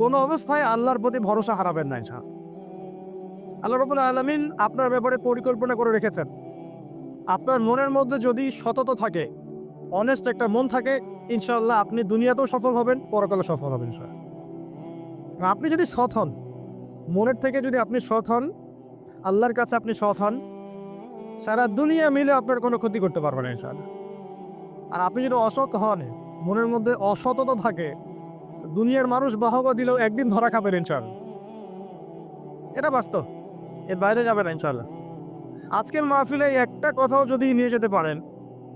কোনো অবস্থায় আল্লাহর প্রতি ভরসা হারাবেন না ইনশা আল্লাহ রবুল আলমিন আপনার ব্যাপারে পরিকল্পনা করে রেখেছেন। আপনার মনের মধ্যে যদি সতত থাকে অনেস্ট একটা মন থাকে, ইনশাআল্লাহ আপনি দুনিয়াতেও সফল হবেন পরকালে সফল হবেন ইনশাআল্লাহ। আপনি যদি সৎ হন, মনের থেকে যদি আপনি সৎ হন, আল্লাহর কাছে আপনি সৎ হন, সারা দুনিয়া মিলে আপনার কোনো ক্ষতি করতে পারবে না আর আপনি যদি অসৎ হন, মনের মধ্যে অসততা থাকে দুনিয়ার মানুষ বাহবা দিলেও একদিন ধরা খাবেন ইনশাআল্লাহ। এটা বাস্তব। এর বাইরে যাবে না ইনশাআল্লাহ। আজকের মাহফিলে একটা কথাও যদি নিয়ে যেতে পারেন,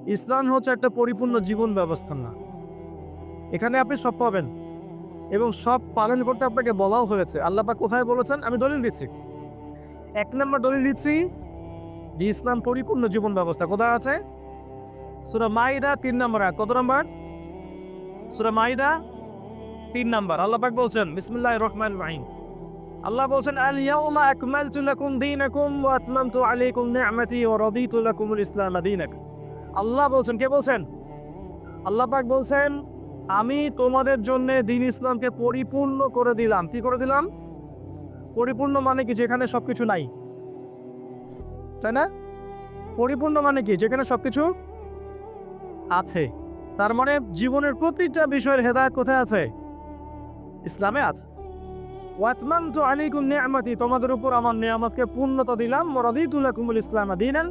ইসলাম হচ্ছে একটা পরিপূর্ণ জীবন ব্যবস্থা না এখানে আপনি সব পাবেন এবং সব পালন করতে আপনাকে বলাও হয়েছে। আল্লাহ পাক কোথায় বলেছেন? আমি দলিল দিচ্ছি। এক নম্বর দলিল দিচ্ছি যে ইসলাম পরিপূর্ণ জীবন ব্যবস্থা কোথায় আছে? সুরা মাইদা তিন নম্বর। কত নম্বর? সুরা মাইদা তিন নম্বর, আল্লাহ পাক বলছেন বিসমিল্লাহ রহমান রাহিম। আল্লাহ বলছেন আল আকমালতু লাকুম দীনাকুম ওয়া আতমামতু আলাইকুম নি'মাতি ওয়া রাদিতু লাকুমুল ইসলাম দীনাক। আল্লাহ বলছেন, কে বলছেন? আল্লাহ পাক বলছেন, আমি তোমাদের জন্য দিন ইসলামকে পরিপূর্ণ করে দিলাম। কি করে দিলাম? পরিপূর্ণ মানে কি? যেখানে সবকিছু নাই। তাই না? পরিপূর্ণ মানে কি? যেখানে সবকিছু আছে। তার মানে জীবনের প্রতিটা বিষয়ের হেদায়ত কোথায় আছে? ইসলামে আছে? ওয়াতমান তো আলাইকুম নিয়ামতি, তোমাদের উপর আমার নিয়ামতকে পূর্ণতা দিলাম। মরাদিতুল্লাহ কুমুল ইসলাম দিনান।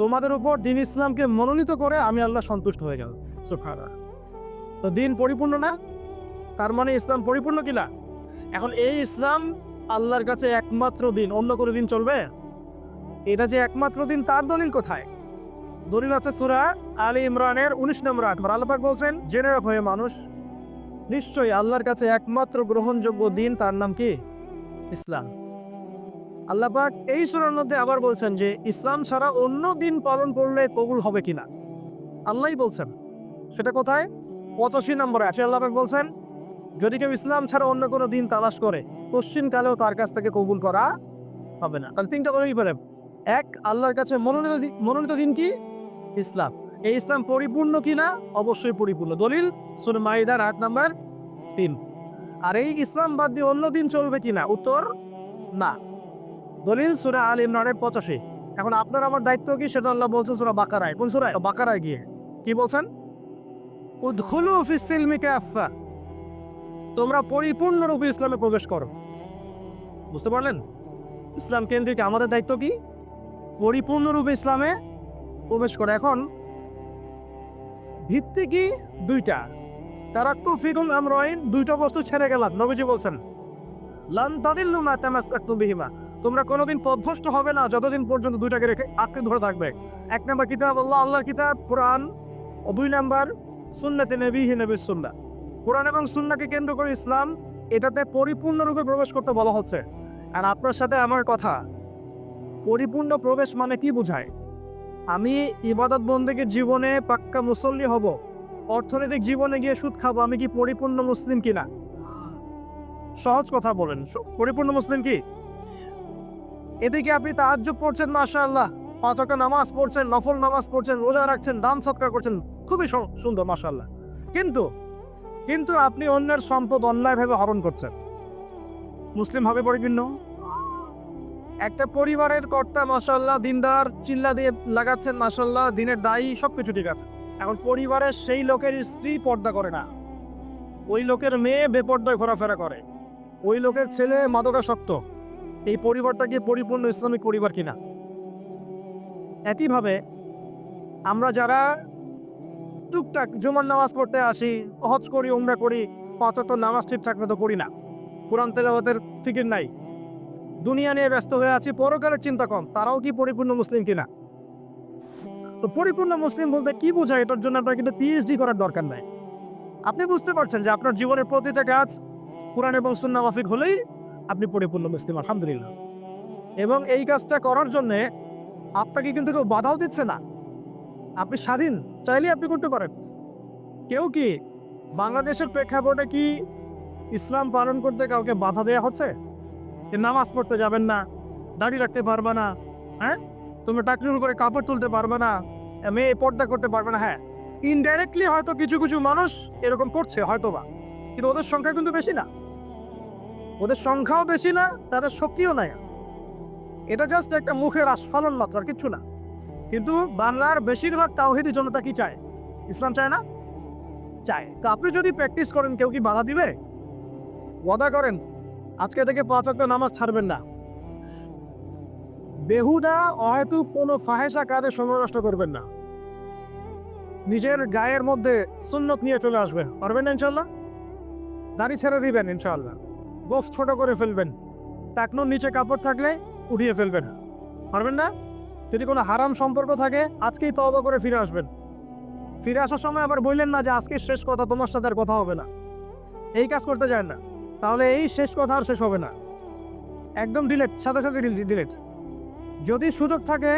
তোমাদের উপর দিন ইসলামকে মনোনীত করে আমি আল্লাহ সন্তুষ্ট হয়ে গেল সুখারা তো দিন পরিপূর্ণ না? তার মানে ইসলাম পরিপূর্ণ কিনা এখন এই ইসলাম আল্লাহর কাছে একমাত্র দিন, অন্য কোনো দিন চলবে? এটা যে একমাত্র দিন, তার দলিল কোথায়? দলিল আছে সুরা আলী ইমরানের উনিশ নম্বর আট আল্লাপাক বলছেন, জেনে রাখো হে মানুষ নিশ্চয়ই আল্লাহর কাছে একমাত্র গ্রহণযোগ্য দিন, তার নাম কি? ইসলাম। আল্লাপাক এই সুরার মধ্যে আবার বলছেন যে, ইসলাম ছাড়া অন্য দিন পালন করলে কবুল হবে কিনা? আল্লাহই বলছেন। সেটা কোথায়? পঁচাশি নম্বরে আছে আল্লাপাক বলছেন, যদি কেউ ইসলাম ছাড়া অন্য কোনো দিন তালাশ করে, পশ্চিমকালেও তার কাছ থেকে কবুল করা হবে না। তাহলে তিনটা করেই পেলাম। এক, আল্লাহর কাছে মনোনীত মনোনীত দিন কি? ইসলাম। এই ইসলাম পরিপূর্ণ কিনা? অবশ্যই পরিপূর্ণ। দলিল সুন মাইদার আট নাম্বার তিন। আর এই ইসলাম বাদ দিয়ে অন্য দিন চলবে কিনা? উত্তর, না। দলিল সুরা আল ইমরানের পঁচাশি। এখন আপনার আমার দায়িত্ব কি? সেটা আল্লাহ বলছেন সুরা বাকারায়। কোন সুরায়? বাকারায় গিয়ে। কি বলছেন? উদ্খুলু ফিসিলমি কাফা তোমরা পরিপূর্ণরূপে ইসলামে প্রবেশ করো। বুঝতে পারলেন? ইসলাম কেন্দ্রিক আমাদের দায়িত্ব কি? পরিপূর্ণরূপে ইসলামে প্রবেশ করে। এখন ভিত্তি কি দুইটা তারা তো ফিকুম আমরাইন দুইটা বস্তু ছেড়ে গেলাম, নবীজি বলছেন। লান তাদিল্লু মা তামাসসাকতুম বিহিমা, তোমরা কোনোদিন পথভ্রষ্ট হবে না যতদিন পর্যন্ত দুইটাকে রেখে আঁকড়ে ধরে থাকবে। এক নম্বর কিতাব, আল্লাহ, আল্লাহর কিতাব, কোরআন, ও দুই নম্বর সুন্নাতে নবীহি, নবীর সুন্না। কোরআন এবং সুন্নাকে কেন্দ্র করে ইসলাম, এটাতে পরিপূর্ণরূপে প্রবেশ করতে বলা হচ্ছে। আর আপনার সাথে আমার কথা, পরিপূর্ণ প্রবেশ মানে কি বোঝায়? আমি ইবাদত বন্দেগীর জীবনে পাক্কা মুসল্লি হব। অর্থনৈতিক জীবনে গিয়ে সুদ খাব, আমি কি পরিপূর্ণ মুসলিম কিনা? সহজ কথা বলেন পরিপূর্ণ মুসলিম কি? এদিকে আপনি তাহাজ্জুদ পড়ছেন? মাশাআল্লাহ। পাঁচ ওয়াক্ত নামাজ পড়ছেন, নফল নামাজ পড়ছেন, রোজা রাখছেন, দান সৎকার করছেন, খুবই সুন্দর, মাশাআল্লাহ। কিন্তু কিন্তু আপনি অন্যের সম্পদ অন্যায়ভাবে হরণ করছেন। মুসলিম হবে পরিপূর্ণ? একটা পরিবারের কর্তা মাসাল্লাহ দিনদার, চিল্লা দিয়ে লাগাচ্ছেন মাসাল্লাহ দিনের দায়ী সব কিছু ঠিক আছে। এখন পরিবারের সেই লোকের স্ত্রী পর্দা করে না। ওই লোকের মেয়ে বেপর্দায় ঘোরাফেরা করে। ওই লোকের ছেলে মাদকাসক্ত। এই পরিবারটা কি পরিপূর্ণ ইসলামিক পরিবার কিনা? একইভাবে আমরা যারা টুকটাক জুমার নামাজ পড়তে আসি, হজ করি, উমরা করি, পাঁচ ওয়াক্ত নামাজ ঠিকঠাক মতো করি না। কোরআন তেলাওয়াতের ফিকির নাই। দুনিয়া নিয়ে ব্যস্ত হয়ে আছি, পরকালের চিন্তা কম। তারাও কি পরিপূর্ণ মুসলিম কিনা? তো পরিপূর্ণ মুসলিম বলতে কি বোঝায়? এটার জন্য আপনার কিন্তু পিএইচডি করার দরকার নাই। আপনি বুঝতে পারছেন যে আপনার জীবনের প্রতিটা কাজ কোরআন এবং সুন্না মাফিক হলেই আপনি পরিপূর্ণ মুসলিম, আলহামদুলিল্লাহ। এবং এই কাজটা করার জন্যে আপনাকে কিন্তু কেউ বাধাও দিচ্ছে না। আপনি স্বাধীন, চাইলেই আপনি করতে পারেন। কেউ কি বাংলাদেশের প্রেক্ষাপটে কি ইসলাম পালন করতে কাউকে বাধা দেওয়া হচ্ছে? যে নামাজ পড়তে যাবেন না, দাড়ি রাখতে পারবে না হ্যাঁ? তুমি টাকরির করে কাপড় তুলতে পারবে না মেয়ে পর্দা করতে পারবে না হ্যাঁ? ইনডাইরেক্টলি হয়তো কিছু কিছু মানুষ এরকম করছে হয়তো বা কিন্তু ওদের সংখ্যা কিন্তু বেশি না। ওদের সংখ্যাও বেশি না, তাদের শক্তিও নাই। এটা জাস্ট একটা মুখের আস্ফালন মাত্র, আর কিচ্ছু না। কিন্তু বাংলার বেশিরভাগ তাওহিদি জনতা কি চায়? ইসলাম চায় না? চায়। তো আপনি যদি প্র্যাকটিস করেন, কেউ কি বাধা দিবে? ওয়াদা করেন। আজকে থেকে পাঁচ ওয়াক্ত নামাজ ছাড়বেন না। বেহুদা হয়তো কোনো ফাহেসা কাজে সময় নষ্ট করবেন না। নিজের গায়ের মধ্যে সুন্নত নিয়ে চলে আসবে পারবেন না ইনশাল্লাহ দাড়ি ছেড়ে দিবেন ইনশাল্লাহ গোফ ছোট করে ফেলবেন। টাকনোর নিচে কাপড় থাকলে উঠিয়ে ফেলবেন। পারবেন না? যদি কোনো হারাম সম্পর্ক থাকে, আজকেই তবা করে ফিরে আসবেন। ফিরে আসার সময় আবার বললেন না যে, আজকে শেষ কথা, তোমার সাথে আর কথা হবে না। এই কাজ করতে যায় না। তাহলে এই শেষ কথা আর শেষ হবে না। একদম ডিলেট সাথে সাথে ডিলেট যদি সুযোগ থাকে,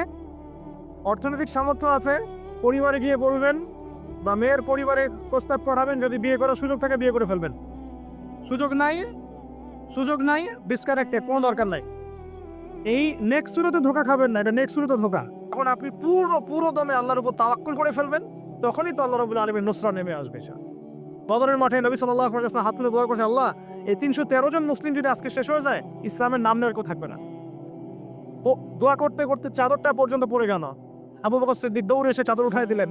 অর্থনৈতিক সামর্থ্য আছে, পরিবারে গিয়ে বলবেন বা মেয়ের পরিবারে প্রস্তাব পড়াবেন যদি বিয়ে করার সুযোগ থাকে, বিয়ে করে ফেলবেন। সুযোগ নাই সুযোগ নাই ডিসকানেক্টে কোনো দরকার নাই। এই নেক্সট শুরুতে ধোকা খাবেন না, এটা নেক্সট শুরুতে ধোকা। এখন আপনি পুরো পুরো দমে আল্লাহর উপর তাওয়াক্কুল করে ফেলবেন, তখনই তো আল্লাহ রবুল আলমীর নুসরা নেমে আসবে বদরের মাঠে নবী সাল্লাহ হাত তুলে দোয়া করছে আল্লাহ এই তিনশো তেরো জন মুসলিম যদি আজকে শেষ হয়ে যায়, ইসলামের নাম নেওয়ার কেউ থাকবে না। ও, দোয়া করতে করতে চাদরটা পর্যন্ত পড়ে গেল। আবু বকর সিদ্দিক দৌড়ে এসে চাদর উঠাই দিলেন।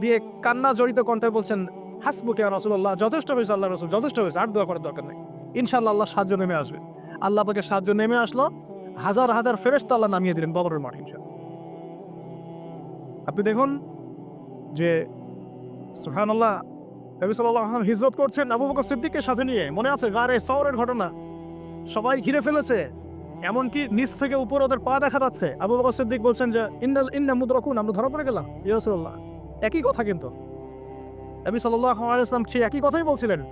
দিয়ে কান্না জড়িত কণ্ঠে বলছেন, হাসবুকে রসুল্লাহ যথেষ্ট হয়েছে আল্লাহ রসুল, যথেষ্ট হয়েছে, আর দোয়া করার দরকার নেই। ইনশাল্লাহ আল্লাহ সাহায্য নেমে আসবে। আল্লাহ পাকে সাহায্য নেমে আসলো, হাজার হাজার ফেরেস্ত আল্লাহ নামিয়ে দিলেন ববরের মাঠ ইনশাল্লাহ আপনি দেখুন যে সুহান আল্লাহ নবী সাল্লাহ হিজরত করছেন আবু বকর সিদ্দিকের সাথে নিয়ে। মনে আছে গারে শহরের ঘটনা? সবাই ঘিরে ফেলেছে। এমনকি নিচ থেকে উপর ওদের পা দেখা যাচ্ছে। আবু বকর সিদ্দিক বলছেন যে, ইন্নাল, ইন্না মুদ্রাকুন, আমরা ধরা পড়ে গেলাম। ইয়াসুল্লাহ একই কথা কিন্তু। নবী সাল্লাল্লাহু আলাইহি ওয়াসাল্লাম সেই একই কথাই বলছিলেন।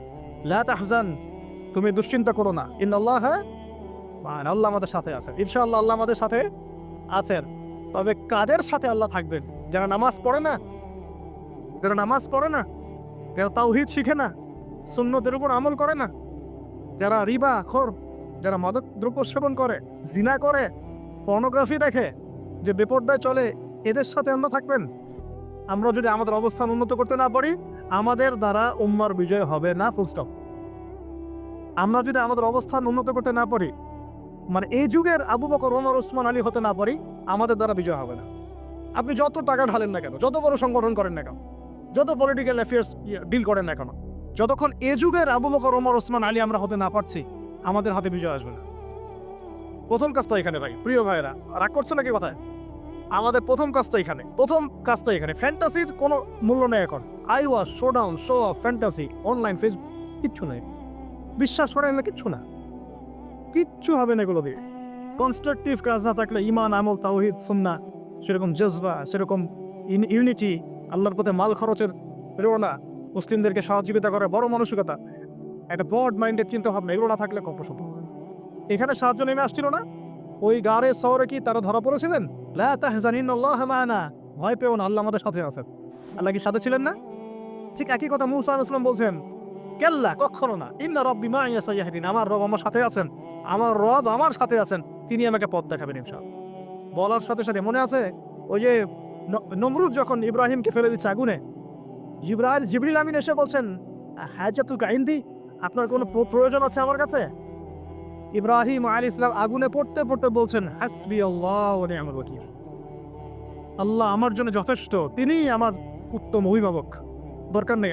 লা তাহজান, তুমি দুশ্চিন্তা করো না। ইন্নাল্লাহ মান আল্লাহ আমাদের সাথে আছেন। ইনশাআল্লাহ আল্লাহ আমাদের সাথে আছেন। তবে কাদের সাথে আল্লাহ থাকবেন? যারা নামাজ পড়ে না? যারা নামাজ পড়ে না? যারা তাওহিদ শিখে না, সুন্নতের উপর আমল করে না, যারা রিবা, খর, যারা মাদক দ্রব্য সেবন করে, জিনা করে পর্নোগ্রাফি দেখে, যে বেপর্দায় চলে, এদের সাথে আমরা থাকবেন। আমরা যদি আমাদের অবস্থান উন্নত করতে না পারি, আমাদের দ্বারা উম্মার বিজয় হবে না ফুল স্টপ আমরা যদি আমাদের অবস্থান উন্নত করতে না পারি মানে এই যুগের আবু বকর, ওমর, ওসমান, আলী হতে না পারি, আমাদের দ্বারা বিজয় হবে না। আপনি যত টাকা ঢালেন না কেন, যত বড় সংগঠন করেন না কেন যত পলিটিক্যাল অ্যাফেয়ার্স ডিল করেন না কেন, যতক্ষণ এ যুগের আবু বকর, ওমর, ওসমান, আলী আমরা হতে না পারছি, আমাদের হাতে বিজয় আসবে না। প্রথম কাজটা এখানে ভাই, প্রিয় ভাইরা রাগ করছে নাকি কথায়? আমাদের প্রথম কাজটা এখানে, প্রথম কাজটা এখানে ফ্যান্টাসির কোনো মূল্য নেই এখন। I was show down show off fantasy online Facebook কিচ্ছু নেই। বিশ্বাস করেন না, কিচ্ছু না। কিচ্ছু হবে না এগুলো দিয়ে। কনস্ট্রাকটিভ কাজ না থাকলে ইমান, আমল, তাওহিদ সুন্না সেরকম জজবা, সেরকম ইউনিটি আল্লাহর পথে মাল খরচের প্রেরণা মুসলিমদেরকে সহযোগিতা করে, বড় মানসিকতা। একটা ব্রড মাইন্ডেড চিন্তা ভাবনা এগুলো না থাকলে কত সম্ভব এখানে সাহায্য নেমে আসছিল না? ওই গাড়ে শহরে কি তারা ধরা পড়েছিলেন? মানা, ভয় পেও না, আল্লাহ আমাদের সাথে আছেন। আল্লাহ কি সাথে ছিলেন না? ঠিক একই কথা মুসা আলাইহিস সালাম বলছেন, কেল্লা, কখনো না। ইন্না রব্বি মা ইয়াসাইয়াহদিন, আমার রব আমার সাথে আছেন। আমার রব আমার সাথে আছেন। তিনি আমাকে পথ দেখাবেন ইনশাআল্লাহ। বলার সাথে সাথে মনে আছে, ওই যে ন- নমরুদ যখন ইব্রাহিমকে ফেলে দিচ্ছে আগুনে জিব্রাইল জিবরিল আমিন এসে বলছেন হ্যাঁ হাজাতু কাইন্দি, আপনার কোনো প্রয়োজন আছে আমার কাছে? ইব্রাহিম আলী ইসলাম আগুনে পড়তে পড়তে বলছেন, হাসবি আল্লাহ নি'মাল ওয়াকিল। আল্লাহ আমার জন্য যথেষ্ট, তিনিই আমার উত্তম অভিভাবক। দরকার নেই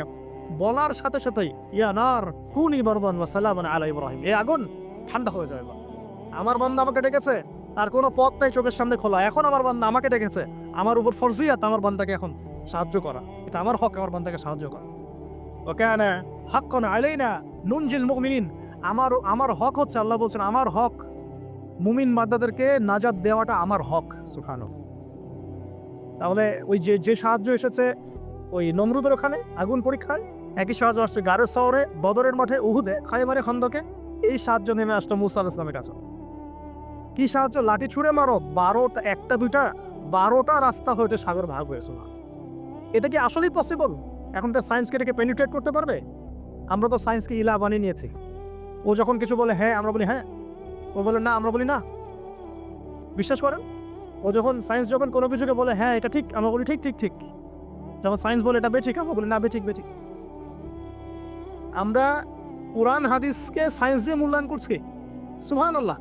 বলার সাথে সাথেই, ইয়া নার, কুনি বরদান ওয়া সালামান আলা ইব্রাহিম। এই আগুন ঠান্ডা হয়ে যাবে। আমার বান্দা আমাকে ডেকেছে আর কোনো পথ নাই চোখের সামনে খোলা। এখন আমার বান্দা আমাকে ডেকেছে। আমার উপর ফরজিয়াত আমার বান্দাকে এখন সাহায্য করা। এটা আমার হক, আমার বান্দাকে সাহায্য করা। ওকে না হাক্কন আলাইনা নুনজিল মুমিনিন। আমার আমার হক হচ্ছে, আল্লাহ বলছেন, আমার হক। মুমিন মাদ্দাদেরকে নাজাদ দেওয়াটা আমার হক সুখানো তাহলে ওই যে যে সাহায্য এসেছে, ওই নমরুদের ওখানে আগুন পরীক্ষায়, একই সাহায্য আসছে গারের শহরে, বদরের মাঠে, উহুদে, খাইবারে খন্দকে। এই সাহায্য নেমে আসতো মুসা আল ইসলামের কাছে। কি সাহায্য? লাঠি ছুঁড়ে মারো। বারোটা, একটা, দুইটা, বারোটা রাস্তা হয়েছে সাগর ভাগ হয়েছে না এটা কি আসলেই পসিবল এখন তো সায়েন্সকে এটাকে পেনিট্রেট করতে পারবে? আমরা তো সায়েন্সকে ইলা বানিয়ে নিয়েছি। ও যখন কিছু বলে হ্যাঁ আমরা বলি হ্যাঁ। ও বলে, না, আমরা বলি না। বিশ্বাস করেন? ও যখন সায়েন্স যখন কোনো কিছুকে বলে হ্যাঁ এটা ঠিক, আমরা বলি, ঠিক ঠিক ঠিক। যখন সায়েন্স বলে, এটা বেঠিক, আমরা বলি, না, বেঠিক বেঠিক। আমরা কোরআন, হাদিসকে সায়েন্স দিয়ে মূল্যায়ন করছি। সুহান আল্লাহ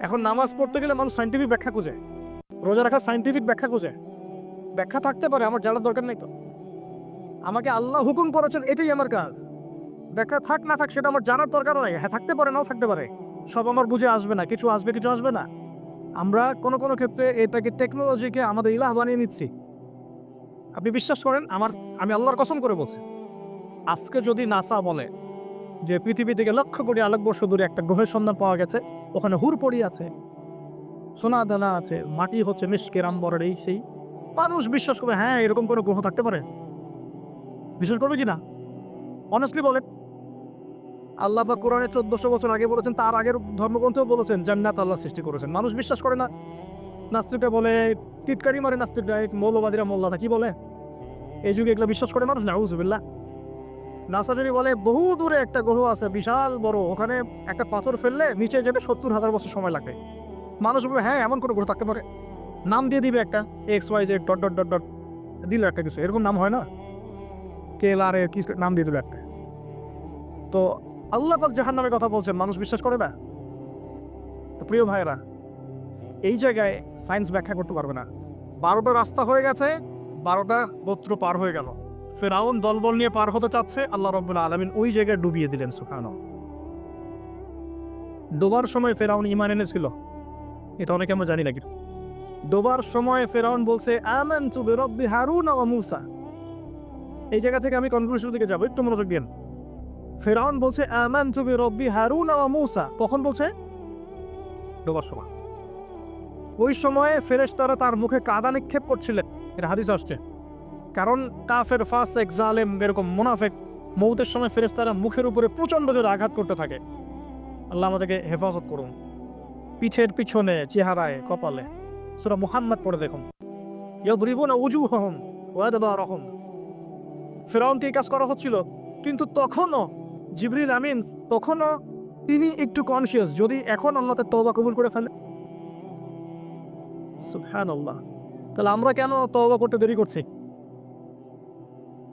এখন নামাজ পড়তে গেলে মানুষ সাইন্টিফিক ব্যাখ্যা খুঁজে। রোজা রাখার সাইন্টিফিক ব্যাখ্যা খুঁজে। ব্যাখ্যা থাকতে পারে, আমার জানার দরকার নেই তো। আমাকে আল্লাহ হুকুম করেছেন, এটাই আমার কাজ। ব্যাখ্যা থাক, না থাক, সেটা আমার জানার দরকার নাই। হ্যাঁ থাকতে পারে, নাও থাকতে পারে। সব আমার বুঝে আসবে না, কিছু আসবে কিছু আসবে না। আমরা কোনো কোনো ক্ষেত্রে এটাকে টেকনোলজিকে আমাদের ইলাহ বানিয়ে নিচ্ছি। আপনি বিশ্বাস করেন, আমার, আমি আল্লাহর কসম করে বলছি। আজকে যদি নাসা বলে যে পৃথিবী থেকে লক্ষ কোটি আলোকবর্ষ দূরে একটা গ্রহের সন্ধান পাওয়া গেছে, ওখানে হুরপড়ি আছে। সোনা দানা আছে, মাটি হচ্ছে মিশকে রামবরের এই সেই। মানুষ বিশ্বাস করবে হ্যাঁ এরকম কোনো গ্রহ থাকতে পারে। বিশ্বাস করবে কি না? অনেস্টলি বলেন। আল্লাহ বা কোরআনে চোদ্দশো বছর আগে বলেছেন, তার আগের ধর্মগ্রন্থেও বলেছেন, জান্নাত আল্লাহ সৃষ্টি করেছেন। মানুষ বিশ্বাস করে না। নাস্তিকটা বলে, টিটকারি মারে নাস্তিকটা মৌলবাদীরা মোল্লাটা কি বলে? এই যুগে এগুলো বিশ্বাস করে মানুষ না হুজুবিল্লাহ নাসা যদি বলে বহু দূরে একটা গ্রহ আছে, বিশাল বড়। ওখানে একটা পাথর ফেললে নিচে যাবে সত্তর হাজার বছর সময় লাগবে মানুষ বলবে হ্যাঁ এমন কোনো গ্রহ থাকতে পারে। নাম দিয়ে দিবে একটা X Y Z dot dot dot dot দিল একটা কিছু। এরকম নাম হয় না? কেল আর কি নাম দিয়ে দিল একটা। তো আল্লাহ পাক জাহান নামে কথা বলছেন, মানুষ বিশ্বাস করে না? তো প্রিয় ভাইরা এই জায়গায় সায়েন্স ব্যাখ্যা করতে পারবে না। বারোটা রাস্তা হয়ে গেছে, বারোটা গোত্র পার হয়ে গেল। ফেরাউন দলবল নিয়ে পার হতে চাচ্ছে, আল্লাহ রব্বুল্লাহ আলমিন ওই জায়গায় ডুবিয়ে দিলেন সুখান ডোবার সময় ফেরাউন ইমান এনেছিল। এটা অনেকে আমরা জানি নাকি ডোবার সময় ফেরাউন বলছে আমান তু বেরব্বি হারুন মুসা। এই জায়গা থেকে আমি কনক্লুশন দিকে যাব, একটু মনোযোগ দিন ফেরাউন বলছে আমান তু বেরব্বি হারুন মুসা। কখন বলছে? ডোবার সময়। ওই সময়ে ফেরেশতারা তার মুখে কাদা নিক্ষেপ করছিলেন। এটা হাদিস আসছে। কারণ কাফের ফাস এক জালেম এরকম মুনাফেক, মৌতের সময় ফেরেশতারা মুখের উপরে প্রচণ্ড জোরে আঘাত করতে থাকে। আল্লাহ আমাদেরকে হেফাজত করুন। পিঠের পিছনে, চেহারায়, কপালে। সুরা মুহাম্মদ পড়ে দেখুন। ইয়দরিবুনা উজুহহুম ওয়া আদবারহুম। ফেরাউনকে এই কাজ করা হচ্ছিল? কিন্তু তখনও জিবরিল আমিন, তখনও তিনি একটু কনসিয়াস যদি এখন আল্লাহ তার তওবা কবুল করে ফেলে। সুবহানাল্লাহ। তাহলে আমরা কেন তওবা করতে দেরি করছি?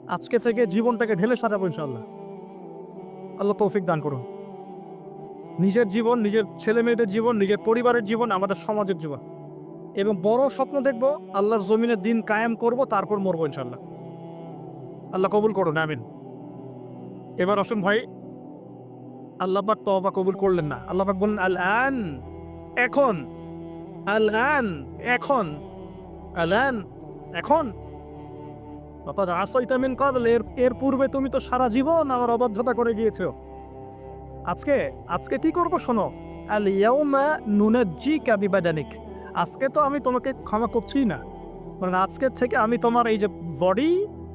আজকে থেকে জীবনটাকে ঢেলে সাজাবো ইনশাল্লাহ আল্লাহ তৌফিক দান করুন। নিজের জীবন, নিজের ছেলে মেয়েদের জীবন, নিজের পরিবারের জীবন, আমাদের সমাজের জীবন। এবং বড় স্বপ্ন দেখব, আল্লাহর জমিনের দিন কায়েম করব, তারপর মরবো ইনশাল্লাহ আল্লাহ কবুল করুন, আমিন। এবার অসম ভাই, আল্লাহ পাক তওবা কবুল করলেন না। আল্লাহ পাক বললেন আল আন এখন। আল আন এখন। আল আন এখন। বাবা আসইতামিন কবল এর এর পূর্বে তুমি তো সারা জীবন আমার অবাধ্যতা করে গিয়েছো। আজকে আজকে কি করব শোনো? আল ইয়াউমা নুনাজ্জিকা বিবাদানিক। আজকে তো আমি তোমাকে ক্ষমা করছি না। মানে আজকে থেকে আমি তোমার এই যে বডি,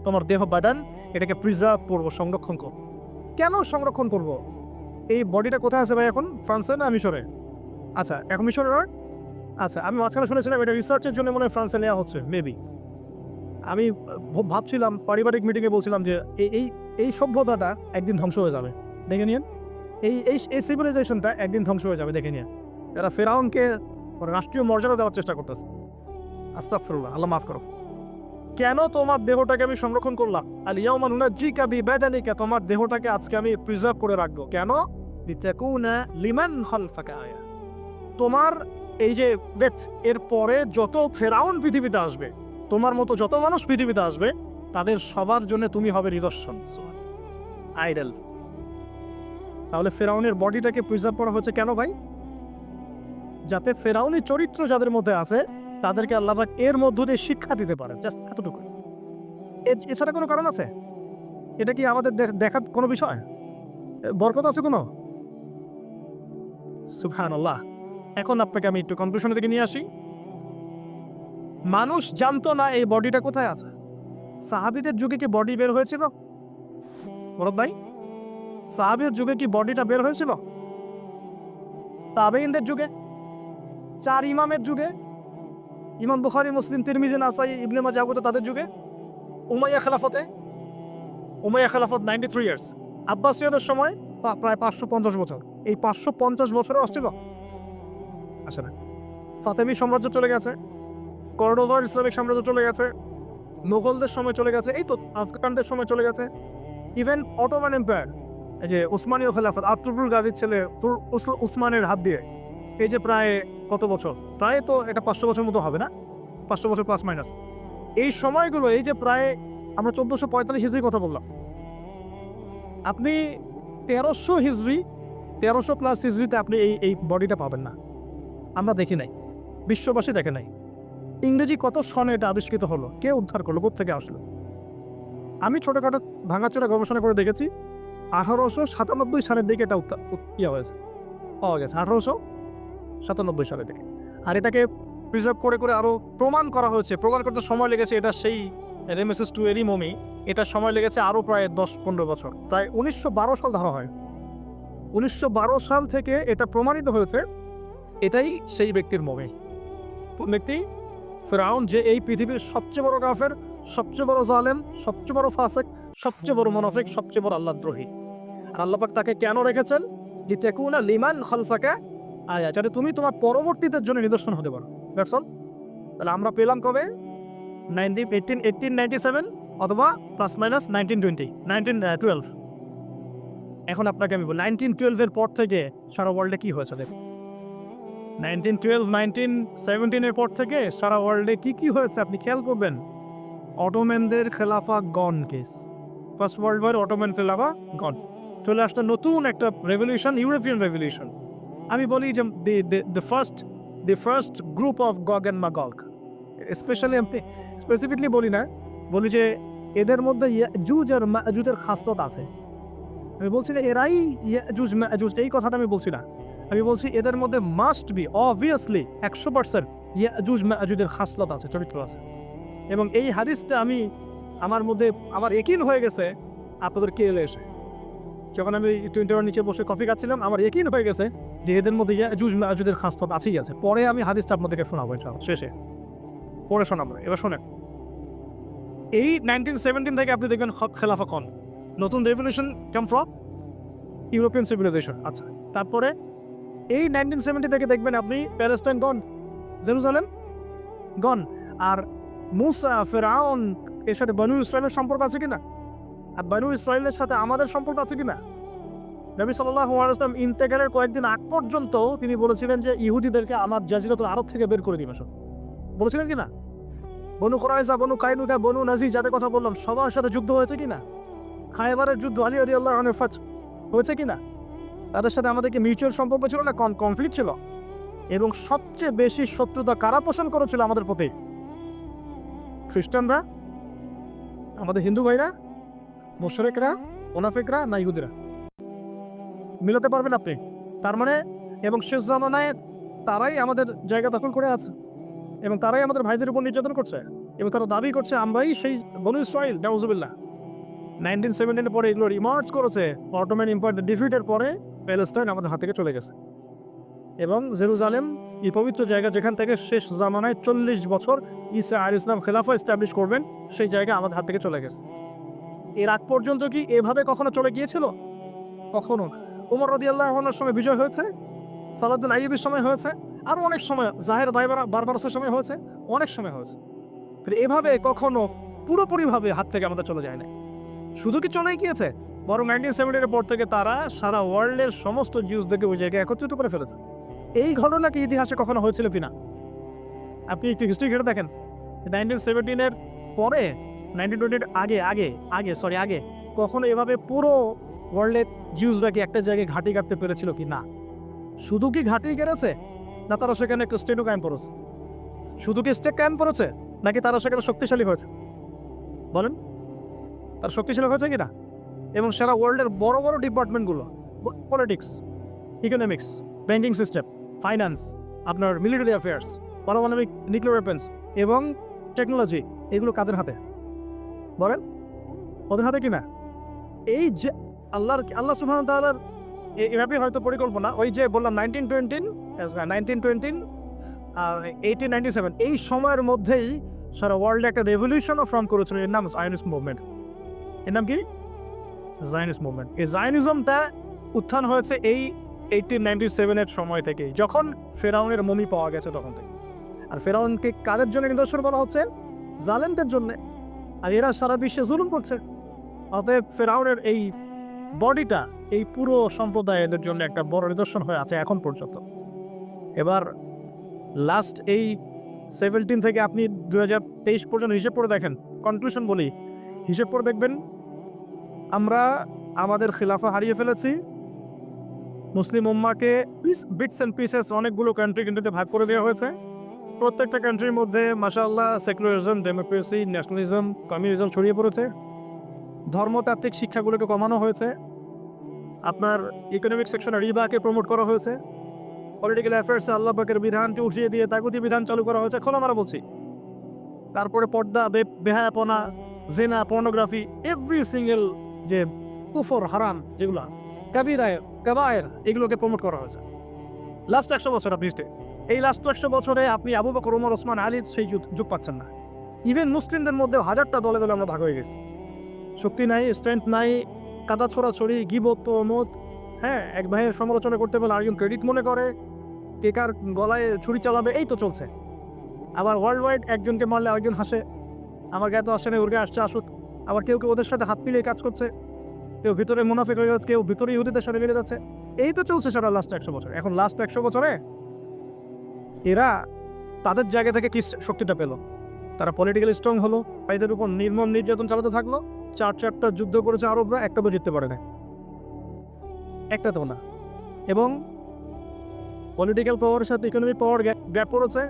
তোমার দেহ বাদান, এটাকে প্রিজার্ভ করব, সংরক্ষণ করব। কেন সংরক্ষণ করব? এই বডিটা কোথায় আছে ভাই এখন? ফ্রান্সে না মিশরে? আচ্ছা এখন মিশরে? আচ্ছা আমি মাঝখানে শুনেছিলাম এটা রিসার্চের জন্য মনে হয় ফ্রান্সে নেওয়া হচ্ছে মেবি আমি ভাবছিলাম পারিবারিক মিটিংয়ে বলছিলাম যে এই এই সভ্যতাটা একদিন ধ্বংস হয়ে যাবে। দেখে নিন এই এই সিভিলাইজেশনটা একদিন ধ্বংস হয়ে যাবে, দেখে নিন এরা ফেরাউনকে রাষ্ট্রীয় মর্যাদা দেওয়ার চেষ্টা করতেছে। আস্তাফিরুল্লাহ আল্লাহ মাফ করো। কেন তোমার দেহটাকে আমি সংরক্ষণ করলাম? আল ইয়াউমা নুনাজ্জিকা বিবাদানিকা, তোমার দেহটাকে আজকে আমি প্রিজার্ভ করে রাখব। কেন? লিতাকুনা লিমান খালফাকা আয়া। তোমার এই যে এর পরে যত ফেরাউন পৃথিবীতে আসবে তোমার মতো যত মানুষ পৃথিবীতে আসবে, তাদের সবার জন্য তুমি হবে নিদর্শন। আইডল। তাহলে ফেরাউনের বডিটাকে প্রিজার্ভ করা হচ্ছে কেন ভাই? যাতে ফেরাউনি চরিত্র যাদের মধ্যে আছে, তাদেরকে আল্লাহবাক এর মধ্য দিয়ে শিক্ষা দিতে পারে জাস্ট এতটুকু। এছাড়া কোনো কারণ আছে? এটা কি আমাদের দেখ- দেখার কোনো বিষয়? বরকত আছে কোনো? সুখান আল্লাহ এখন আপনাকে আমি একটু কনক্লুশনের দিকে নিয়ে আসি। মানুষ জানতো না এই বডিটা কোথায় আছে। সাহাবিদের যুগে কি বডি বের হয়েছিল? বরদ ভাই, সাহাবিদের যুগে কি বডিটা বের হয়েছিল? তাবেইনদের যুগে, চার ইমামের যুগে, ইমাম বুখারি, মুসলিম, তিরমিজি, নাসাই, ইবনে মাজা আবু দাউদ, তাদের যুগে, উমাইয়া খেলাফতে, উমাইয়া খেলাফত নাইনটি থ্রি ইয়ার্স আব্বাসীয়দের সময় প্রায় পাঁচশো পঞ্চাশ বছর। এই পাঁচশো পঞ্চাশ বছরে অস্তিত্ব। আসে না ফাতেমি সাম্রাজ্য চলে গেছে। করডোভার ইসলামিক সাম্রাজ্য চলে গেছে মোগলদের সময় চলে গেছে, এই তো আফগানদের সময় চলে গেছে। ইভেন অটোমান এম্পায়ার এই যে উসমানীয় খেলাফত, আব্দুল গাজীর ছেলে উসমানের হাত দিয়ে, এই যে প্রায় কত বছর? প্রায় তো এটা পাঁচশো বছর মতো হবে না? পাঁচশো বছর প্লাস মাইনাস এই সময়গুলো, এই যে প্রায় আমরা চোদ্দোশো পঁয়তাল্লিশ হিজড়ির কথা বললাম। আপনি তেরোশো হিজড়ি, তেরোশো প্লাস হিজড়িতে আপনি এই এই বডিটা পাবেন না। আমরা দেখি নাই। বিশ্ববাসী দেখে নাই। ইংরেজি কত সনে এটা আবিষ্কৃত হলো? কে উদ্ধার করল? থেকে আসলো? আমি ছোটোখাটো ভাঙাচোরা গবেষণা করে দেখেছি, আঠারোশো সাতানব্বই সালের দিকে এটা উত্তা- হয়েছে। পাওয়া গেছে আঠারোশো সাতানব্বই সালের দিকে। আর এটাকে প্রিজার্ভ করে করে আরও প্রমাণ করা হয়েছে, প্রমাণ করতে সময় লেগেছে এটা সেই রেমেসিস টু এরই মমি। এটা সময় লেগেছে আরও প্রায় দশ পনেরো বছর। প্রায় উনিশশো বারো সাল ধরা হয়। উনিশশো বারো সাল থেকে এটা প্রমাণিত হয়েছে, এটাই সেই ব্যক্তির মমি। ব্যক্তি ফেরাউন যে এই পৃথিবীর সবচেয়ে বড় কাফের, সবচেয়ে বড় জালেম, সবচেয়ে বড় ফাসেক, সবচেয়ে বড় মনাফিক, সবচেয়ে বড় আল্লাহদ্রোহী। আর আল্লাপাক তাকে কেন রেখেছেন? লিতেকুনা লিমান খলফাকা আয়া যাতে তুমি তোমার পরবর্তীদের জন্য নিদর্শন হতে পারো। দ্যাটস অল তাহলে আমরা পেলাম কবে? Nineteen, eighteen eighteen, ninety seven অথবা plus minus nineteen twenty, nineteen twelve এখন আপনাকে আমি বলি, নাইনটিন টুয়েলভের পর থেকে সারা ওয়ার্ল্ডে কী হয়েছে দেখুন নাইনটিন টুয়েলভ, নাইনটিন সেভেন্টিনের পর থেকে সারা ওয়ার্ল্ডে কী কী হয়েছে আপনি খেয়াল করবেন? অটোম্যানদের খেলাফা gone case first world war Ottoman খেলাফা gone. চলে আসলো নতুন একটা রেভলিউশন ইউরোপিয়ান রেভলিউশন আমি বলি যে the first the first group of Gog and Magog especially আমি স্পেসিফিকলি বলি না, বলি যে এদের মধ্যে জুজ আর মাজুজের খাসলত আছে। আমি বলছি যে এরাই জুজ মাজুজ এই কথাটা আমি বলছি না। আমি বলছি এদের মধ্যে মাস্ট বি অবভিয়াসলি একশো পার্সেন্ট ইয়াজুজ মাজুজের খাসলত আছে, চরিত্র আছে। এবং এই হাদিসটা আমি, আমার মধ্যে, আমার একিন হয়ে গেছে, আপনাদের কে এলে এসে? যখন আমি টুইন্টার নিচে বসে কফি খাচ্ছিলাম, আমার একিন হয়ে গেছে যে এদের মধ্যে ইয়াজুজ মাজুজের খাসলত আছেই আছে। পরে আমি হাদিসটা আপনাদেরকে শোনাবো শেষে। পরে শোনাবো, এবার শোনেন। এই নাইনটিন সেভেন্টিন থেকে আপনি দেখবেন খেলাফা কন। নতুন revolution come from European civilization আচ্ছা। তারপরে এই নাইনটিন সেভেন্টি থেকে দেখবেন আপনি প্যালেস্টাইন গন, জেরুজালেম গন, আর মুসা, ফেরাউন, এর সাথে বানু ইসরায়েলের সম্পর্ক আছে কিনা? আর বানু ইসরায়েলের সাথে আমাদের সম্পর্ক আছে কিনা? নবী আলাইসলাম ইন্তেকারের কয়েকদিন আগ পর্যন্ত তিনি বলেছিলেন যে ইহুদিদেরকে আমার জাজিরাতুল আরব থেকে বের করে দিবে বলেছিলেন কিনা? বনু কোরআজা বনু কাইনুকা, বনু নাজি যাদের কথা বললাম, সবার সাথে যুদ্ধ হয়েছে কিনা? খায়বারের যুদ্ধ আলী আলী আল্লাহ হয়েছে কিনা? তাদের সাথে আমাদের কি মিউচুয়াল সম্পর্ক ছিল না? কন কনফ্লিক্ট ছিল? এবং সবচেয়ে বেশি শত্রুতা কারা পোষণ করেছিল আমাদের প্রতি? খ্রিস্টানরা? আমাদের হিন্দু ভাইরা? মুশরেকরা? ওনাফেকরা না ইহুদিরা? মিলাতে পারবেন আপনি। তার মানে এবং শেষ জামানায় তারাই আমাদের জায়গা দখল করে আছে। এবং তারাই আমাদের ভাইদের উপর নির্যাতন করছে। এবং তারা দাবি করছে, আমরাই সেই বনু ইসরাইল দাউজুবিল্লাহ নাইনটিন সেভেন্টিনের পরে এগুলো রিমার্চ করেছে। অটোম্যান ইম্পায়ার ডিফিটের পরে প্যালেস্টাইন আমাদের হাত থেকে চলে গেছে। এবং জেরুজালেম, এই পবিত্র জায়গা যেখান থেকে শেষ জামানায় চল্লিশ বছর ইসা আর ইসলাম খেলাফা এস্টাবলিশ করবেন, সেই জায়গা আমাদের হাত থেকে চলে গেছে। এর আগ পর্যন্ত কি এভাবে কখনো চলে গিয়েছিল? কখনো। উমর রদি আল্লাহনের সময় বিজয় হয়েছে সালাদ্দিন আইবির সময় হয়েছে আরও অনেক সময়, জাহের দাইবারা বারবারসের সময় হয়েছে, অনেক সময় হয়েছে। এভাবে কখনো পুরোপুরিভাবে হাত থেকে আমাদের চলে যায় না শুধু কি চলে গিয়েছে? বরং নাইনটিন সেভেন্টির পর থেকে তারা সারা ওয়ার্ল্ডের সমস্ত জিউসদেরকে ওই জায়গায় একত্রিত করে ফেলেছে। এই ঘটনা কি ইতিহাসে কখনো হয়েছিল কিনা? আপনি একটু হিস্ট্রি ঘেটে দেখেন। নাইনটিন সেভেন্টিনের পরে, নাইনটিন টোয়েন্টির আগে আগে আগে সরি আগে, কখনো এভাবে পুরো ওয়ার্ল্ডের জিউসরা কি একটা জায়গায় ঘাঁটি কাটতে পেরেছিল কি না শুধু কি ঘাঁটি কেড়েছে না, তারা সেখানে স্টেটও কায়েম করেছে। শুধু কি স্টেট কায়েম করেছে? নাকি তারা সেখানে শক্তিশালী হয়েছে? বলেন। তার শক্তিশালী হয়েছে কি না এবং সারা ওয়ার্ল্ডের বড় বড় ডিপার্টমেন্টগুলো, politics economics banking system finance আপনার মিলিটারি অ্যাফেয়ার্স পারমাণবিক নিউক্লিয়ার ওয়েপেন্স এবং টেকনোলজি এগুলো কাদের হাতে? বলেন, ওদের হাতে কি না এই যে আল্লাহর, আল্লাহ সুবহানাহু ওয়া তাআলার এ- হয়তো পরিকল্পনা, ওই যে বললাম nineteen twenty nineteen twenty eighteen ninety seven এই সময়ের মধ্যেই সারা ওয়ার্ল্ডে একটা রেভলিউশনও ফর্ম করেছিল, এর নাম জায়নিস্ট মুভমেন্ট এর নাম কি? জায়নিস্ট মুভমেন্ট এই জায়নিজমটা উত্থান হয়েছে এই এইটিন নাইনটি সেভেনের সময় থেকে যখন ফেরাউনের মমি পাওয়া গেছে তখন থেকে। আর ফেরাউনকে কাদের জন্য নিদর্শন করা হচ্ছে? জালেমদের জন্য। আর এরা সারা বিশ্বে জুলুম করছে। অতএব ফেরাউনের এই বডিটা, এই পুরো সম্প্রদায় এদের জন্য একটা বড় নিদর্শন হয়ে আছে এখন পর্যন্ত। এবার লাস্ট এই সেভেন্টিন থেকে আপনি দু হাজার তেইশ পর্যন্ত হিসেব করে দেখেন। কনক্লুশন বলি, হিসেব করে দেখবেন আমরা আমাদের খিলাফা হারিয়ে ফেলেছি। মুসলিম উম্মাকে বিটস অ্যান্ড পিসেস অনেকগুলো কান্ট্রি কিন্তু ভাগ করে দেওয়া হয়েছে। প্রত্যেকটা কান্ট্রির মধ্যে মাসাল্লাহ সেকুলারিজম ডেমোক্রেসি ন্যাশনালিজম কমিউনিজম ছড়িয়ে পড়েছে। ধর্মতাত্ত্বিক শিক্ষাগুলোকে কমানো হয়েছে। আপনার ইকোনমিক সেকশনে রিবাকে প্রমোট করা হয়েছে। পলিটিক্যাল অ্যাফেয়ার্সে আল্লাহ পাকের বিধানকে উঠিয়ে দিয়ে তাগুতি বিধান চালু করা হয়েছে। এখন আমরা বলছি, তারপরে পর্দা বেহায়াপনা, জেনা পর্নোগ্রাফি এভরি সিঙ্গেল যে কুফর, হারাম যেগুলা, কাবিরায়, কাবায়ের, এগুলোকে প্রমোট করা হয়েছে। লাস্ট একশো বছর আপনি এই লাস্ট একশো বছরে আপনি আবু বকর, ওমর, ওসমান আলীর সেই যুগ পাচ্ছেন না। ইভেন মুসলিমদের মধ্যে হাজারটা দলে দলে আমরা ভাগ হয়ে গেছি। শক্তি নাই স্ট্রেংথ নাই, কাদা ছড়াছড়ি গিবত তহমত হ্যাঁ এক ভাইয়ের সমালোচনা করতে পারলে আরেকজন ক্রেডিট মনে করে, কে কার গলায় ছুরি চালাবে, এই তো চলছে। আবার ওয়ার্ল্ড ওয়াইড একজনকে মারলে আরেকজন হাসে। আমার গায়ে তো আসে না, ওর গায়ে আসছে আসুক। আবার কেউ কেউ ওদের সাথে হাত মিলিয়ে কাজ করছে। কেউ ভিতরে মুনাফিক হয়ে যাচ্ছে, কেউ ভিতরে ইহুদিদের সাথে মিলে যাচ্ছে। এই তো চলছে সারা লাস্ট একশো বছর। এখন লাস্ট একশো বছরে এরা তাদের জায়গা থেকে কি শক্তিটা পেল? তারা পলিটিক্যাল স্ট্রং হলো এদের উপর নির্মম নির্যাতন চালাতে থাকল, চার চারটা যুদ্ধ করেছে আরবরা, একটা তো জিততে পারে না একটা তো না। এবং পলিটিক্যাল পাওয়ারের সাথে ইকোনমিক পাওয়ার গ্যাপ পড়েছে।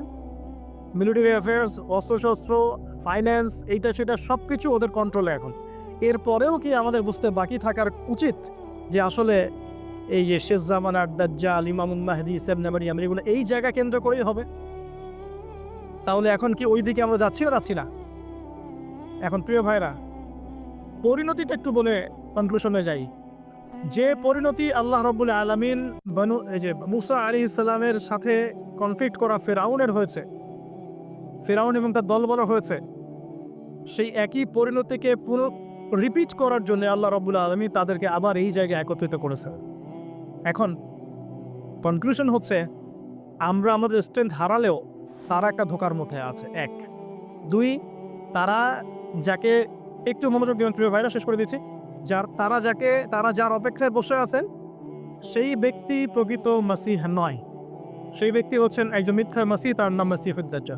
মিলিটারি অ্যাফেয়ার্স অস্ত্রশস্ত্র ফাইন্যান্স এইটা সেটা সব কিছু ওদের কন্ট্রোলে এখন। এরপরেও কি আমাদের বুঝতে বাকি থাকার উচিত যে আসলে এই যে শেষ জামানার দাজ্জাল ইমামুল মাহদি সেমনামারি আমরা এগুলো এই জায়গা কেন্দ্র করেই হবে? তাহলে এখন কি ওই দিকে আমরা যাচ্ছি না যাচ্ছি না? এখন প্রিয় ভাইরা, পরিণতিটা একটু বলে কনক্লুশনে যাই। যে পরিণতি আল্লাহ রব্বুল আলমিন বানু এই যে মুসা আলী ইসলামের সাথে কনফ্লিক্ট করা ফেরাউনের হয়েছে ফেরাউন এবং তার দল বলা হয়েছে। সেই একই পরিণতিকে পুরো রিপিট করার জন্য আল্লাহ রব্বুল আলমী তাদেরকে আবার এই জায়গায় একত্রিত করেছে এখন কনক্লুশন হচ্ছে, আমরা আমাদের স্ট্রেংথ হারালেও তারা একটা ধোকার মধ্যে আছে। এক। দুই, তারা যাকে একটু মনোযোগ দেবেন, প্রিয় ভাইরা, শেষ করে দিচ্ছি। যার তারা যাকে, তারা যার অপেক্ষায় বসে আছেন, সেই ব্যক্তি প্রকৃত মাসিহ নয়। সেই ব্যক্তি হচ্ছেন একজন মিথ্যা মাসি তার নাম মাসিফুদ্দাজ্জা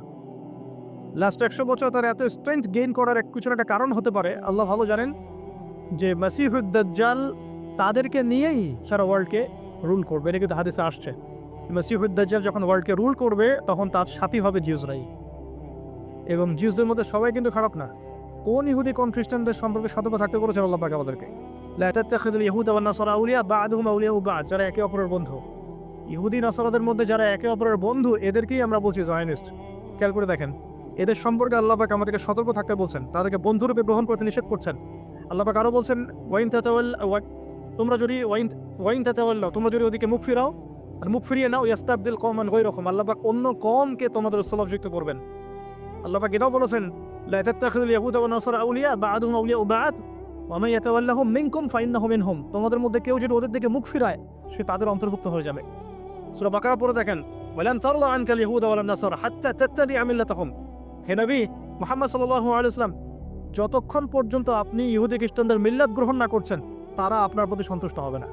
লাস্ট একশো বছর তার এত স্ট্রেংথ গেইন করার এক কিছু একটা কারণ হতে পারে। আল্লাহ ভালো জানেন যে মাসিহুদ্দাজ্জাল তাদেরকে নিয়েই সারা ওয়ার্ল্ডকে রুল করবে। এটা কিন্তু হাদিসে আসছে। মাসিহুদ্দাজ্জাল যখন ওয়ার্ল্ডকে রুল করবে, তখন তার সাথী হবে জিউজরাই। এবং জিউসদের মধ্যে সবাই কিন্তু খারাপ না। কোন ইহুদি, কোন খ্রিস্টানদের সম্পর্কে সতর্ক থাকতে করেছেন আল্লাহ পাক আমাদেরকে? লাতাত্তাখিদুল ইহুদা ওয়ান নাসারা আউলিয়া বা'দুহুম আউলিয়াউ বা'দ, যারা একে অপরের বন্ধু। ইহুদি, নাসারাদের মধ্যে যারা একে অপরের বন্ধু, এদেরকেই আমরা বলছি জয়নিস্ট খেয়াল করে দেখেন। এদের সম্পর্কে আল্লাহ পাক আমাদেরকে সতর্ক থাকতে বলছেন। তাদেরকে বন্ধুরূপে গ্রহণ করতে নিষেধ করছেন। আল্লাহ পাক আরও বলছেন, ওয়াইন তাতাওয়াল, ওয়া- তোমরা যদি ওয়াইন ওয়াইন তাতাওয়াল্লাহ তোমরা যদি ওদিকে মুখ ফিরাও, আর মুখ ফিরিয়ে নাও, ইয়াস্তাবদিল কমান ওই রকম আল্লাহ পাক অন্য কমকে তোমাদের স্থলাভিষিক্ত করবেন। আল্লাহ পাক এটাও বলেছেন ইয়াহুদা ওয়ান নাসারা আউলিয়া, বা'দুহুম আউলিয়াউ বা'দ, ওয়া মান ইয়াতাওয়াল্লাহুম মিনকুম ফাইন্নাহু মিনহুম। তোমাদের মধ্যে কেউ যদি ওদের দিকে মুখ ফিরায়, সে তাদের অন্তর্ভুক্ত হয়ে যাবে। সূরা বাকারা পড়ে দেখেন হে নবী, মোহাম্মদ সাল্লাল্লাহু আলাইহি ওয়াসাল্লাম, যতক্ষণ পর্যন্ত আপনি ইহুদি খ্রিস্টানদের মিল্লাত গ্রহণ না করছেন, তারা আপনার প্রতি সন্তুষ্ট হবে না।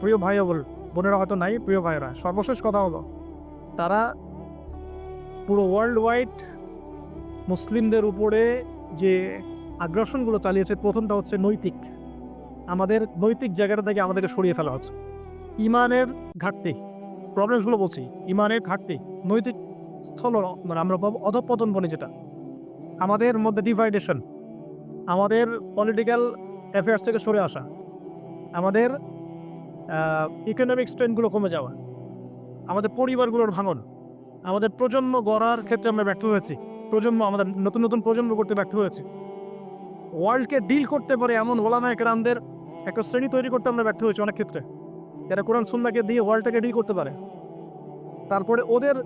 প্রিয় ভাই বল বোনেরা হয়তো নাই, প্রিয় ভাইয়েরা, সর্বশেষ কথা হলো, তারা পুরো ওয়ার্ল্ড ওয়াইড মুসলিমদের উপরে যে আগ্রাসনগুলো চালিয়েছে, প্রথমটা হচ্ছে নৈতিক। আমাদের নৈতিক জায়গাটা থেকে আমাদেরকে সরিয়ে ফেলা হচ্ছে। ইমানের ঘাটতি প্রবলেমসগুলো বলছি, ইমানের ঘাটতি, নৈতিক স্থল মানে আমরা পাবো অধপতন বলি যেটা। আমাদের মধ্যে ডিভাইডেশন আমাদের পলিটিক্যাল অ্যাফেয়ার্স থেকে সরে আসা, আমাদের ইকোনমিক স্ট্রেন্থগুলো কমে যাওয়া, আমাদের পরিবারগুলোর ভাঙন, আমাদের প্রজন্ম গড়ার ক্ষেত্রে আমরা ব্যর্থ হয়েছি, প্রজন্ম আমাদের নতুন নতুন প্রজন্ম করতে ব্যর্থ হয়েছে। ওয়ার্ল্ডকে ডিল করতে পারে এমন ওলামা একরামদের একটা শ্রেণি তৈরি করতে আমরা ব্যর্থ হয়েছি অনেক ক্ষেত্রে। যারা কোরআন সুন্নাকে দিয়ে ওয়ার্ল্ডটাকে ডিল করতে পারে। তারপরে ওদের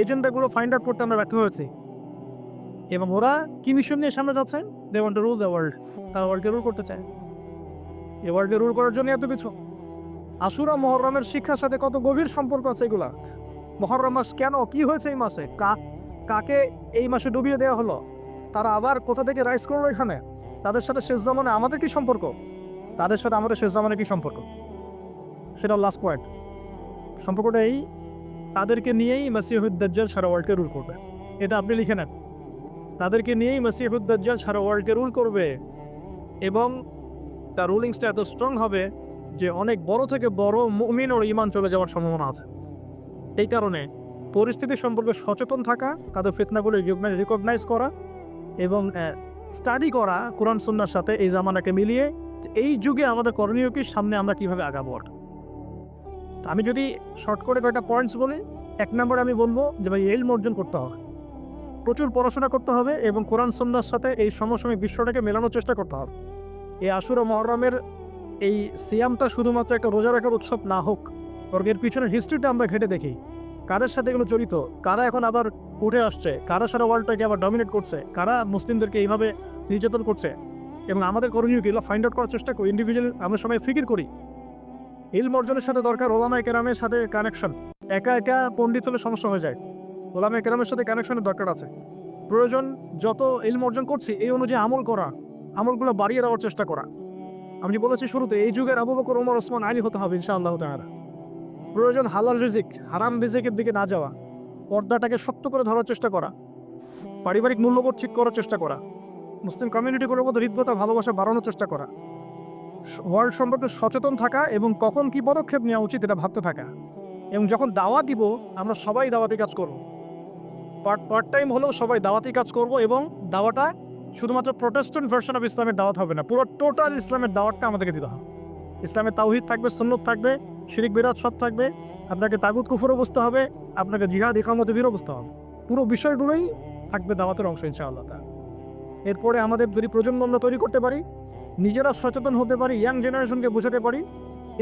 এজেন্ডাগুলো ফাইন্ড আউট করতে আমরা ব্যর্থ হয়েছি। এবং ওরা কি মিশন নিয়ে সামনে যাচ্ছেন they want to rule the world তারা ওয়ার্ল্ডকে রুল করতে চায়। এ ওয়ার্ল্ডকে রুল করার জন্য এত কিছু। আশুরা মহরমের শিক্ষার সাথে কত গভীর সম্পর্ক আছে এগুলা? মহরম মাস কেন? কি হয়েছে এই মাসে? কা, কাকে এই মাসে ডুবিয়ে দেওয়া হলো? তারা আবার কোথা থেকে রাইস করল এখানে? তাদের সাথে শেষ জামানে আমাদের কি সম্পর্ক? তাদের সাথে আমাদের শেষ জামানের কি সম্পর্ক? সেটা লাস্ট পয়েন্ট সম্পর্কটা এই তাদেরকে নিয়েই মাসিহুদ্দাজ্জাল সারা ওয়ার্ল্ডকে রুল করবে। এটা আপনি লিখে নেন। তাদেরকে নিয়েই মাসিহুদ্দাজ্জাল সারা ওয়ার্ল্ডকে রুল করবে এবং তার রুলিংসটা এত স্ট্রং হবে যে অনেক বড় থেকে বড় মুমিন ওর ইমান চলে যাওয়ার সম্ভাবনা আছে। এই কারণে পরিস্থিতি সম্পর্কে সচেতন থাকা, তাদের ফিতনাগুলো রিকগনাইজ করা এবং স্টাডি করা কোরআন, সুন্নার সাথে এই জামানাকে মিলিয়ে এই যুগে আমাদের করণীয় কি, সামনে আমরা কীভাবে আগাবো আমি যদি শর্ট করে কয়েকটা পয়েন্টস বলি, এক নম্বরে আমি বলব যে ভাই এলম অর্জন করতে হবে। প্রচুর পড়াশোনা করতে হবে এবং কোরআন সন্ন্যার সাথে এই সমসাময়িক বিশ্বটাকে মেলানোর চেষ্টা করতে হবে। এই আশুরা মহরমের এই সিয়ামটা শুধুমাত্র একটা রোজা রাখার উৎসব না হোক, বরং এর পিছনের হিস্ট্রিটা আমরা ঘেটে দেখি। কাদের সাথে এগুলো জড়িত? কারা এখন আবার উঠে আসছে? কারা সারা ওয়ার্ল্ডটাকে আবার ডমিনেট করছে? কারা মুসলিমদেরকে এইভাবে নির্যাতন করছে? এবং আমাদের করণীয় কি? ফাইন্ড আউট করার চেষ্টা করি। ইন্ডিভিজুয়াল আমরা সবাই ফিকির করি। ইলম অর্জনের সাথে দরকার ওলামায় কেরামের সাথে কানেকশন একা একা পণ্ডিত হলে সমস্যা হয়ে যায়। ওলামায় কেরামের সাথে কানেকশনের দরকার আছে। প্রয়োজন যত ইলম অর্জন করছি, এই অনুযায়ী আমল করা, আমলগুলো বাড়িয়ে দেওয়ার চেষ্টা করা। আমি যে বলেছি শুরুতে, এই যুগের আবু বকর, ওমর, ওসমান, আলী হতে হবে ইনশাআল্লাহ তাআলা। প্রয়োজন হালাল রিজিক, হারাম রিজিকের দিকে না যাওয়া। পর্দাটাকে শক্ত করে ধরার চেষ্টা করা। পারিবারিক মূল্যবোধ ঠিক করার চেষ্টা করা। মুসলিম কমিউনিটিগুলোর মধ্যে হৃদ্যতা ভালোবাসা বাড়ানোর চেষ্টা করা। ওয়ার্ল্ড সম্পর্কে সচেতন থাকা এবং কখন কি পদক্ষেপ নেওয়া উচিত এটা ভাবতে থাকা। এবং যখন দাওয়া দিব, আমরা সবাই দাওয়াতি কাজ করব। পার্ট পার্ট টাইম হলেও সবাই দাওয়াতি কাজ করব এবং দাওয়াটা শুধুমাত্র প্রোটেস্ট্যান্ট ভার্সন অফ ইসলামের দাওয়াত হবে না, পুরো টোটাল ইসলামের দাওয়াতটা আমাদেরকে দিতে হবে। ইসলামের তাওহিদ থাকবে, সুন্নত থাকবে, শিরিক বিরাট সব থাকবে, আপনাকে তাগুত কুফুরও বুঝতে হবে, আপনাকে জিহাদ, ইকামত বীরও বুঝতে হবে। পুরো বিষয়গুলোই থাকবে দাওয়াতের অংশ ইনশাআল্লাহ তা এরপরে আমাদের যদি প্রজন্ম আমরা তৈরি করতে পারি নিজেরা সচেতন হতে পারি ইয়াং জেনারেশনকে বোঝাতে পারি।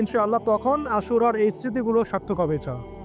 ইনশাআল্লাহ তখন আশুরার এই স্মৃতিগুলো সার্থক হবে, ইনশাআল্লাহ।